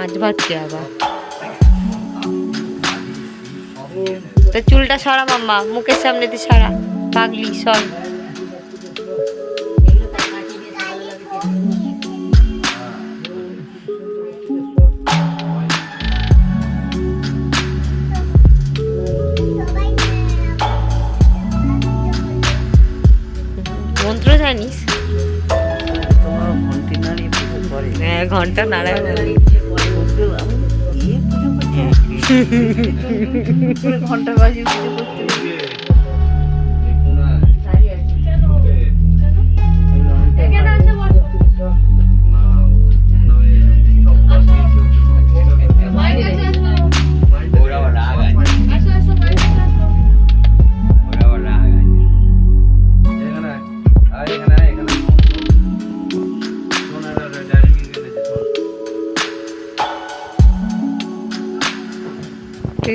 মাছ ভাজছে আবার তো চুলটা সরা মাম্মা মুখের সামনে দিয়ে সরা। পাগলি সর। মন্ত্র জানিস? হ্যাঁ, ঘণ্টা নাড়ায় ঘণ্টা বাজি করতে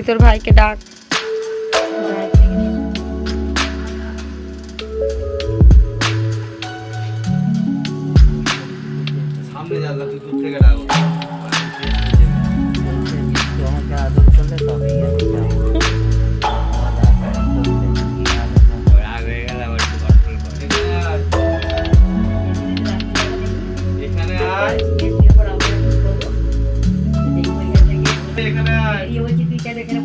তোর ভাইকে ডাক। এখানে আয়। they're gonna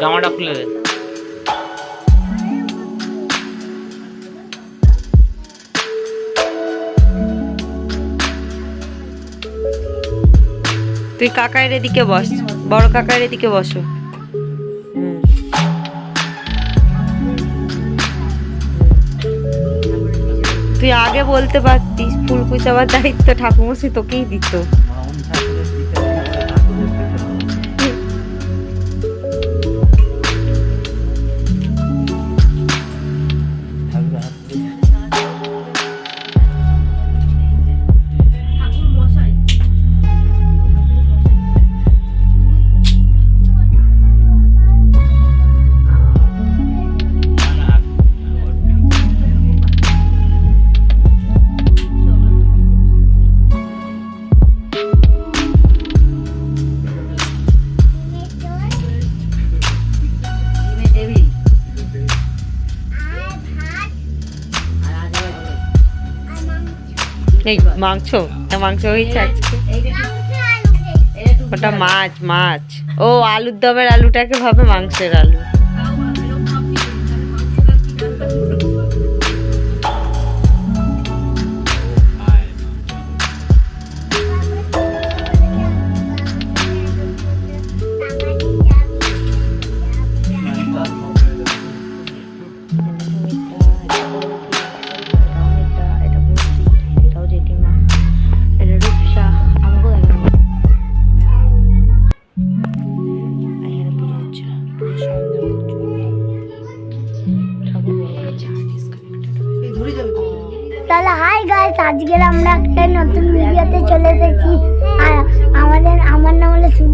জামাটা খুলে দে। তুই কাকার এদিকে বস, বড় কাকার এদিকে বসো। তুই আগে বলতে পারতিস ফুল কুচাবার দায়িত্ব ঠাকুমসি তোকেই দিত। এই মাংস মাংস হয়েছে আজকে ওটা মাছ মাছ। ও, আলুর দমের আলুটাকে ভাবে মাংসের আলু।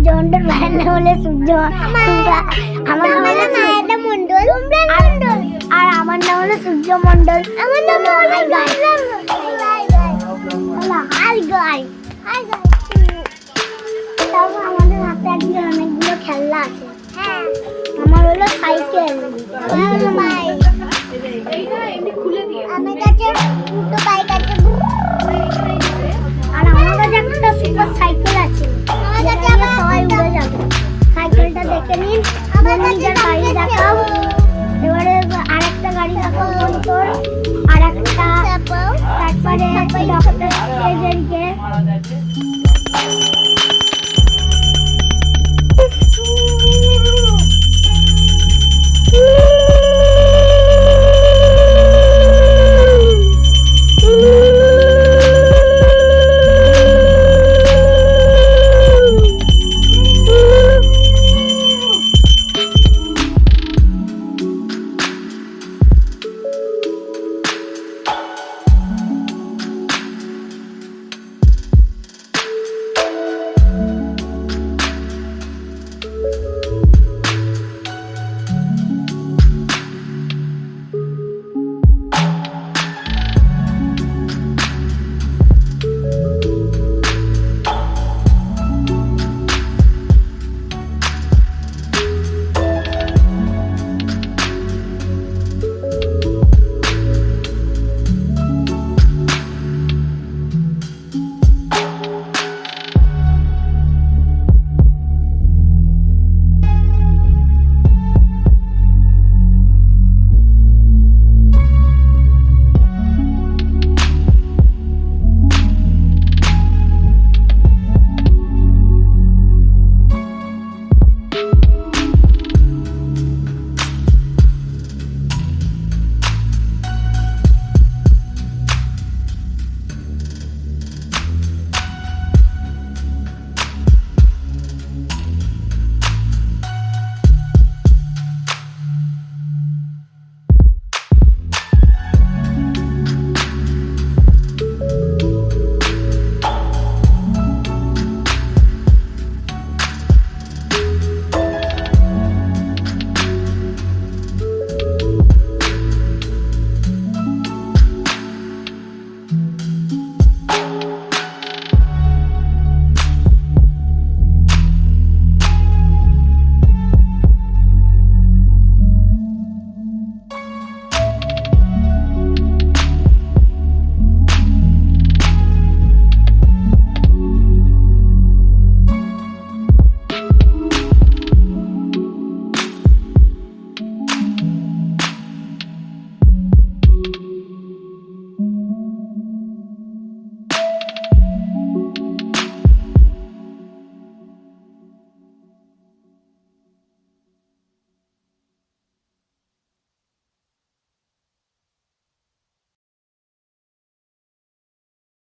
নাম হলো সূর্য মন্ডল ভাইয়ের নাম হলো সূর্য আমার নাম হলো মায়ের মন্ডল। আর আমার নাম হলো সূর্য মন্ডল। আমার নাম hi guys hi guys hi guys তারপর আমাদের হাতে আজকে অনেকগুলো খেলনা আছে। হ্যাঁ। আমার হলো সাইকেল। আমার কাছে দুটো বাইক আছে। benim. Benim bir dakika.